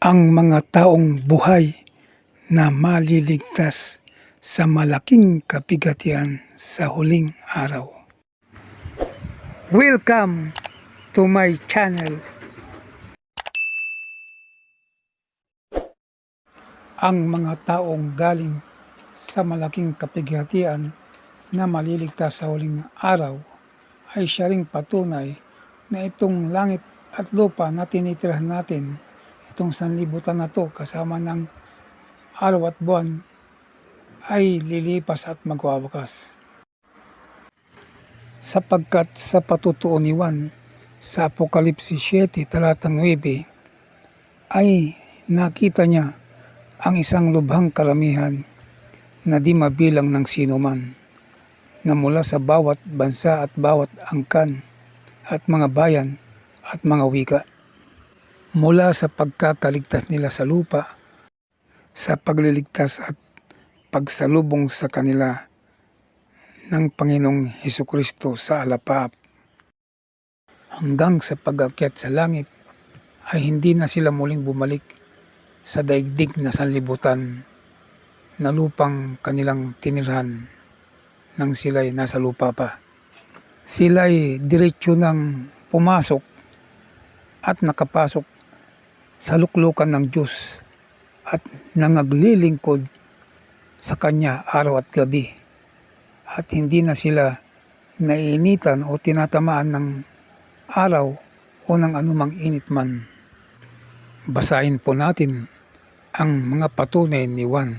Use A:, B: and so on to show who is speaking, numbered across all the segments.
A: ang mga taong buhay na maliligtas sa malaking kapigatian sa huling araw. Welcome to my channel. Ang mga taong galing sa malaking kapigatian na maliligtas sa huling araw ay siya patunay na itong langit at lupa na tinitirahan natin, itong sanlibutan na to kasama ng araw at buwan ay lilipas at magwawakas. Sapagkat sa patutuo ni Juan sa Apokalipsis 7 talatang 9 ay nakita niya ang isang lubhang karamihan na di mabilang ng sinuman na mula sa bawat bansa at bawat angkan at mga bayan at mga wika. Mula sa pagkakaligtas nila sa lupa, sa pagliligtas at pagsalubong sa kanila ng Panginoong Heso Kristo sa alapaap. Hanggang sa pag-akyat sa langit ay hindi na sila muling bumalik sa daigdig na sanlibutan na lupang kanilang tinirhan nang sila'y nasa lupa pa. Sila'y diretsyo ng pumasok at nakapasok sa luklukan ng Diyos at nangaglilingkod sa Kanya araw at gabi. At hindi na sila naiinitan o tinatamaan ng araw o ng anumang init man. Basahin po natin ang mga patunay ni Juan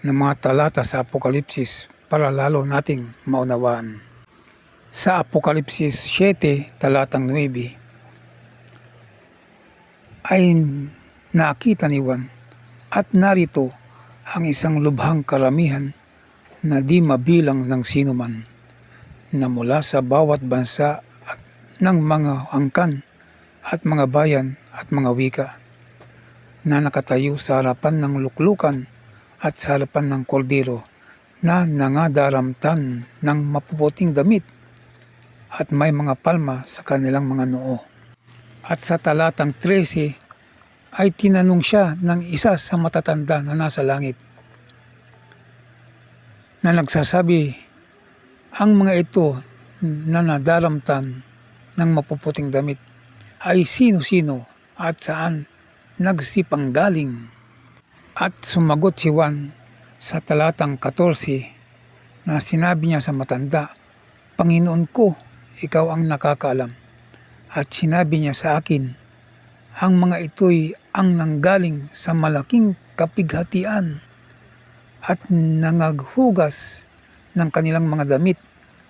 A: na mga talata sa Apokalipsis para lalo nating maunawaan. Sa Apokalipsis 7, talatang 9, ay nakita ni Juan at narito ang isang lubhang karamihan na di mabilang ng sinuman na mula sa bawat bansa at ng mga angkan at mga bayan at mga wika na nakatayo sa harapan ng luklukan at sa harapan ng koldero na nangadaramtan ng mapuputing damit at may mga palma sa kanilang mga noo. At sa talatang 13 ay tinanong siya ng isa sa matatanda na nasa langit na nagsasabi, ang mga ito na nadaramtan ng mapuputing damit ay sino-sino at saan nagsipanggaling. At sumagot si Juan sa talatang 14 na sinabi niya sa matanda, Panginoon ko, ikaw ang nakakaalam. At sinabi niya sa akin, ang mga ito'y ang nanggaling sa malaking kapighatian at nangaghugas ng kanilang mga damit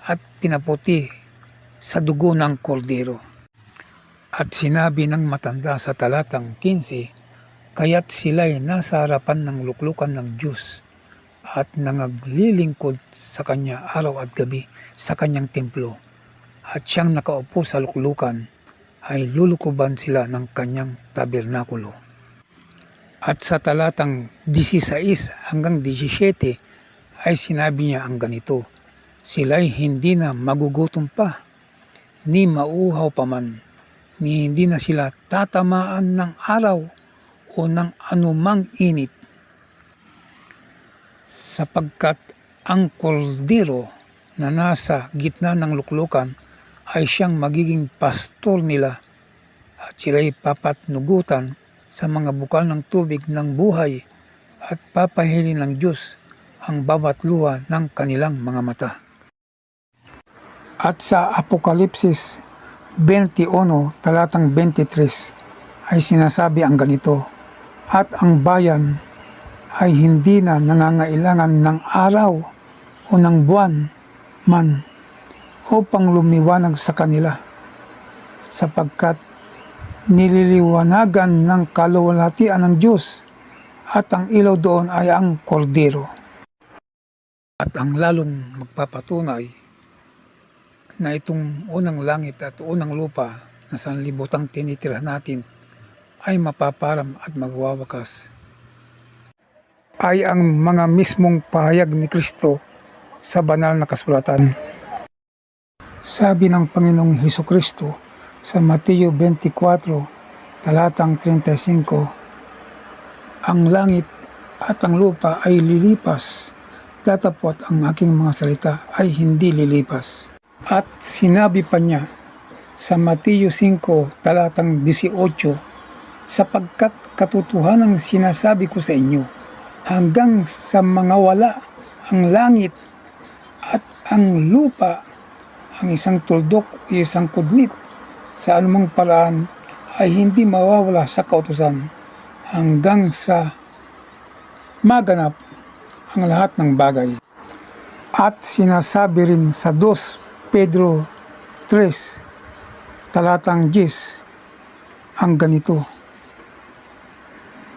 A: at pinaputi sa dugo ng kordero. At sinabi ng matanda sa talatang 15, kaya't sila'y nasa harapan ng luklukan ng Diyos at nangaglilingkod sa Kanya araw at gabi sa Kanyang templo. At siyang nakaupo sa luklukan ay lulukuban sila ng Kanyang tabernakulo. At sa talatang 16 hanggang 17 ay sinabi niya ang ganito, Sila'y hindi na magugutom pa, ni mauhaw pa man, ni hindi na sila tatamaan ng araw o ng anumang init. Sapagkat ang koldero na nasa gitna ng luklukan ay siyang magiging pastor nila at sila'y papatnugutan sa mga bukal ng tubig ng buhay at papahili ng Diyos ang bawat luha ng kanilang mga mata. At sa Apokalipsis 21 talatang 23 ay sinasabi ang ganito, At ang bayan ay hindi na nangangailangan ng araw o ng buwan man upang lumiwanag sa kanila sapagkat nililiwanagan ng kaluwalhatian ng Diyos at ang ilaw doon ay ang kordero. At ang lalong magpapatunay na itong unang langit at unang lupa na sanlibutang tinitira natin ay mapaparam at magwawakas ay ang mga mismong pahayag ni Kristo sa banal na kasulatan. Sabi ng Panginoong Heso Kristo sa Mateo 24, talatang 35, Ang langit at ang lupa ay lilipas, datapot ang aking mga salita ay hindi lilipas. At sinabi pa niya sa Mateo 5 talatang 18, sapagkat katotohanan sinasabi ko sa inyo, hanggang sa mga wala ang langit at ang lupa, ang isang tuldok o isang kudlit sa anumang paraan ay hindi mawawala sa kautusan hanggang sa maganap ang lahat ng bagay. At sinasabi rin sa 2 Pedro 3 talatang 10 ang ganito.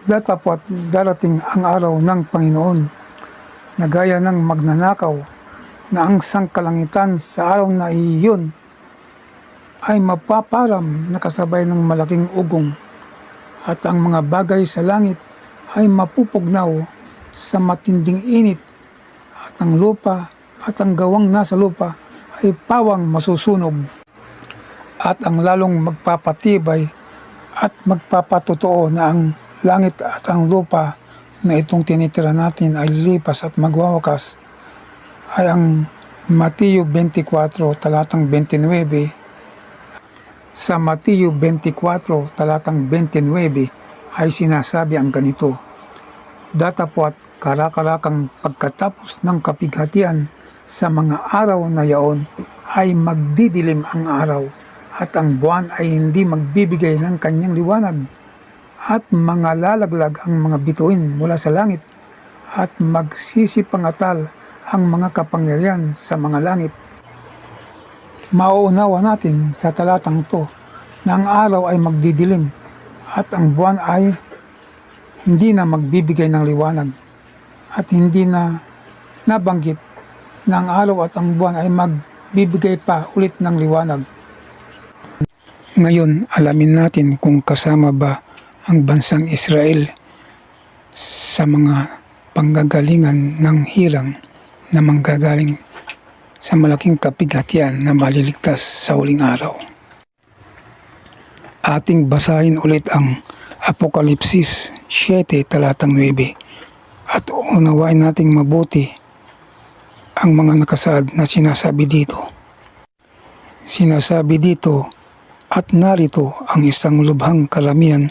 A: Datapot darating ang araw ng Panginoon na gaya ng magnanakaw na ang sangkalangitan sa araw na iyon ay mapaparam na kasabay ng malaking ugong at ang mga bagay sa langit ay mapupugnaw sa matinding init at ang lupa at ang gawang nasa lupa ay pawang masusunog. At ang lalong magpapatibay at magpapatotoo na ang langit at ang lupa na itong tinitira natin ay lilipas at magwawakas ay ang Mateo 24 talatang 29 sa Mateo 24 talatang 29 ay sinasabi ang ganito Datapot karakalakang pagkatapos ng kapighatian sa mga araw na yaon ay magdidilim ang araw at ang buwan ay hindi magbibigay ng kanyang liwanag at mga lalaglag ang mga bituin mula sa langit at magsisipangatal ang mga kapangyarihan sa mga langit. Mauunawa natin sa talatang to na ang araw ay magdidilim at ang buwan ay hindi na magbibigay ng liwanag at hindi na nabanggit na ang araw at ang buwan ay magbibigay pa ulit ng liwanag. Ngayon, alamin natin kung kasama ba ang bansang Israel sa mga panggagalingan ng hirang na manggagaling sa malaking kapighatian na maliligtas sa huling araw. Ating basahin ulit ang Apokalipsis 7 talatang 9 at unawain nating mabuti ang mga nakasaad na sinasabi dito. Sinasabi dito at narito ang isang lubhang karamihan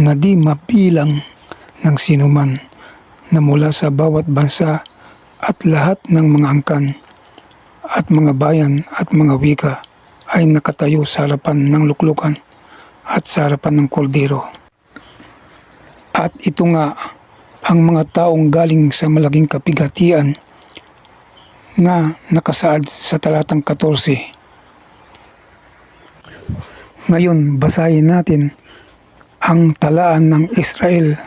A: na di mapilang ng sinuman na mula sa bawat bansa at lahat ng mga angkan at mga bayan at mga wika ay nakatayo sa harapan ng luklukan at sa harapan ng koldero. At ito nga ang mga taong galing sa malaking kapighatian na nakasaad sa talatang 14. Ngayon, basahin natin ang talaan ng Israel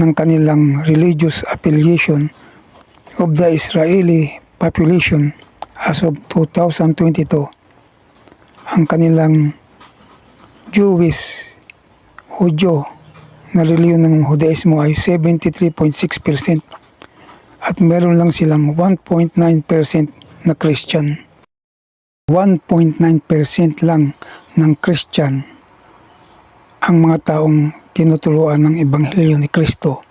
A: ng kanilang religious affiliation of the Israeli population as of 2022. Ang kanilang Jewish, Hudyo na reliyon ng Judaismo ay 73.6% at meron lang silang 1.9% na Christian. 1.9% lang ng Christian ang mga taong tinuturuan ng Ebanghelyo ni Kristo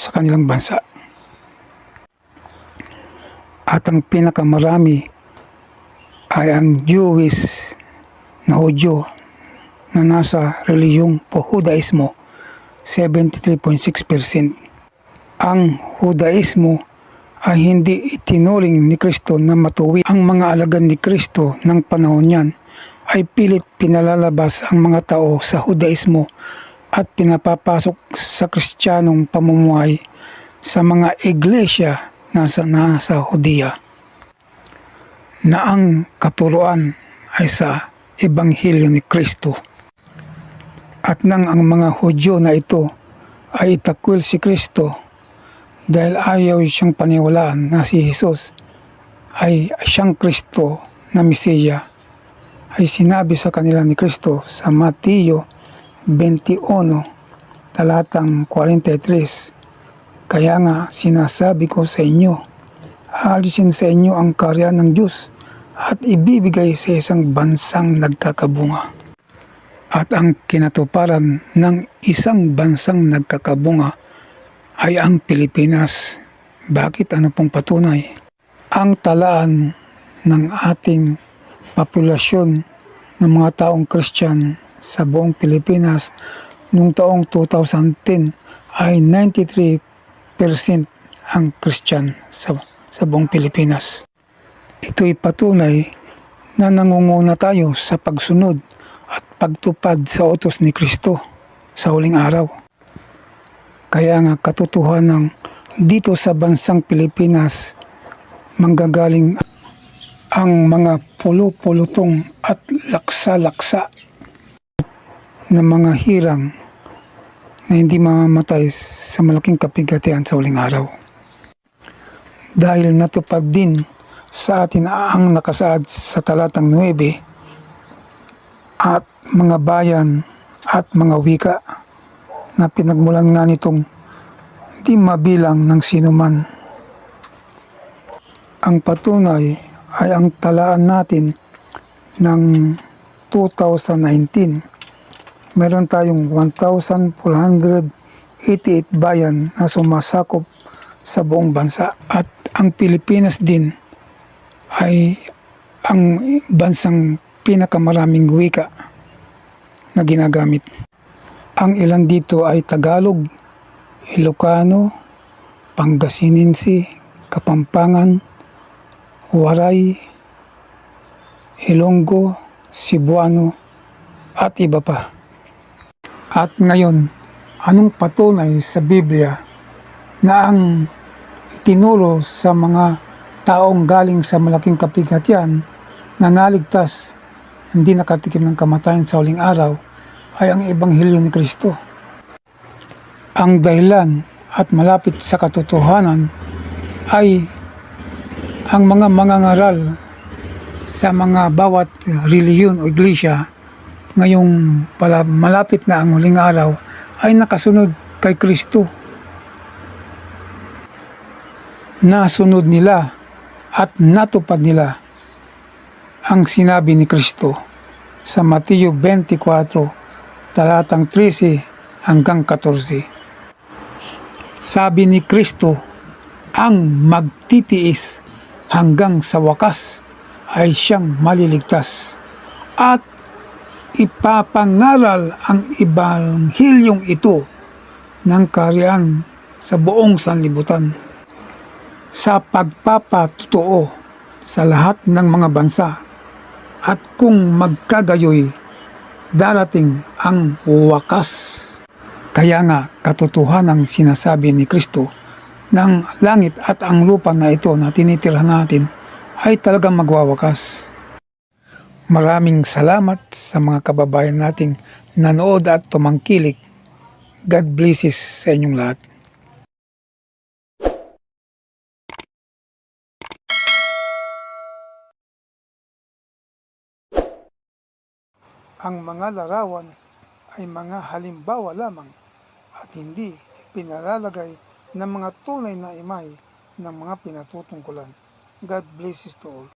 A: sa kanilang bansa. At ang pinakamarami ay ang Jewish na Hudyo na nasa reliyong po Judaismo 73.6%. Ang Judaismo ay hindi itinuring ni Kristo na matuwi. Ang mga alagad ni Kristo ng panahon niyan ay pilit pinalalabas ang mga tao sa Judaismo at pinapapasok sa kristyanong pamumuhay sa mga iglesia nasa nasa Hudiya na ang katuruan ay sa Ebanghelyo ni Kristo. At nang ang mga Hudyo na ito ay itakwil si Kristo dahil ayaw siyang paniwalaan na si Jesus ay siyang Kristo na Mesiya ay sinabi sa kanila ni Kristo sa Mateo 21 talatang 43 kaya nga sinasabi ko sa inyo, alisin sa inyo ang karya ng Diyos at ibibigay sa isang bansang nagkakabunga. At ang kinatuparan ng isang bansang nagkakabunga ay ang Pilipinas. Bakit? Ano pong patunay? Ang talaan ng ating populasyon ng mga taong Christian sa buong Pilipinas noong taong 2010 ay 93% ang Christian sa, sa buong Pilipinas. Ito'y patunay na nangunguna tayo sa pagsunod at pagtupad sa utos ni Kristo sa huling araw. Kaya nga katotohanan dito sa bansang Pilipinas manggagaling ang mga pulo-pulutong at laksa-laksa na mga hirang na hindi mamamatay sa malaking kapigatian sa huling araw. Dahil natupad din sa atin ang nakasaad sa talatang 9 at mga bayan at mga wika na pinagmulan nga nitong di mabilang ng sinuman. Ang patunay ay ang talaan natin ng 2019. Meron tayong 1,488 bayan na sumasakop sa buong bansa at ang Pilipinas din ay ang bansang pinakamaraming wika na ginagamit. Ang ilan dito ay Tagalog, Ilocano, Pangasinense, Kapampangan, Waray, Ilonggo, Cebuano, at iba pa. At ngayon, anong patunay sa Biblia na ang itinuro sa mga taong galing sa malaking kapigatian na naligtas, hindi nakatikim ng kamatayan sa huling araw, ay ang Ebanghelyo ni Kristo. Ang dahilan at malapit sa katotohanan ay ang mga mangangaral sa mga bawat reliyon o iglesia ngayong pala malapit na ang huling araw ay nakasunod kay Kristo. Nasunod nila at natupad nila ang sinabi ni Kristo sa Mateo 24 talatang 13 hanggang 14. Sabi ni Kristo, ang magtitiis hanggang sa wakas ay siyang maliligtas at ipapangaral ang ibanghilyong ito ng kariyan sa buong sanlibutan sa pagpapatutuo sa lahat ng mga bansa at kung magkagayoy darating ang wakas. Kaya nga katotohanan ang sinasabi ni Kristo ng langit at ang lupa na ito na tinitirhan natin ay talagang magwawakas. Maraming salamat sa mga kababayan nating nanood at tumangkilik. God blesses sa inyong lahat. Ang mga larawan ay mga halimbawa lamang at hindi pinalalagay ng mga tunay na imahe ng mga pinatutungkulan. God blesses to all.